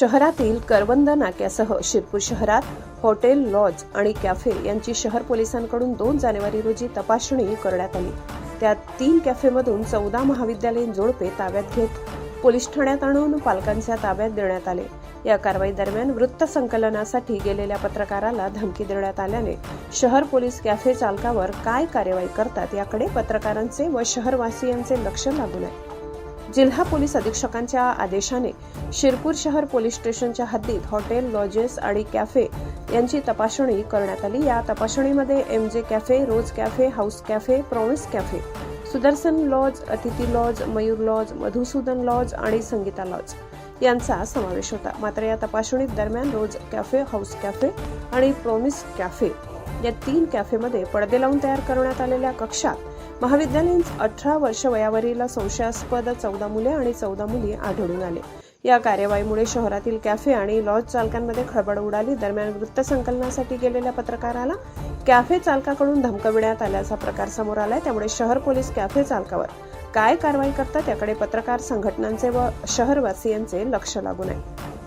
शहरातील करवंद नाक्यासह शिरपूर शहरात हॉटेल लॉज आणि कॅफे यांची शहर पोलिसांकडून दोन जानेवारी रोजी तपासणी करण्यात आली. त्यात तीन कॅफेमधून चौदा महाविद्यालयीन जोडपे ताब्यात घेत पोलीस ठाण्यात आणून पालकांच्या ताब्यात देण्यात आले. या कारवाई दरम्यान वृत्त संकलनासाठी गेलेल्या पत्रकाराला धमकी देण्यात आल्याने शहर पोलीस कॅफे चालकावर काय कार्यवाही करतात याकडे पत्रकारांचे व शहरवासियांचे लक्ष लागून आहे. जिल्हा पोलीस अधीक्षकांच्या आदेशाने शिरपूर शहर पोलीस स्टेशनच्या हद्दीत हॉटेल लॉजेस आणि कॅफे यांची तपासणी करण्यात आली. या तपासणीमध्ये M J cafe rose cafe house cafe promise cafe Sudarshan lodge Atithi lodge Mayur lodge Madhusudan lodge आणि संगीता लॉज यांचा समावेश होता. मात्र या तपासणी दरम्यान रोज कॅफे हाऊस कॅफे आणि प्रॉमिस कॅफे या तीन कॅफेमध्ये पडदे लावून तयार करण्यात आलेल्या कक्षात महाविद्यालयीन अठरा वर्ष वयावरील संशयास्पद चौदा मुले आणि चौदा मुली आढळून आले. या कार्यवाहीमुळे शहरातील कॅफे आणि लॉज चालकांमध्ये खळबळ उडाली. दरम्यान वृत्तसंकलनासाठी गेलेल्या पत्रकाराला कॅफे चालकाकडून धमकविण्यात आल्याचा प्रकार समोर आलाय. त्यामुळे शहर पोलीस कॅफे चालकावर काय कारवाई करतात याकडे पत्रकार संघटनांचे व शहरवासियांचे लक्ष लागून आहे.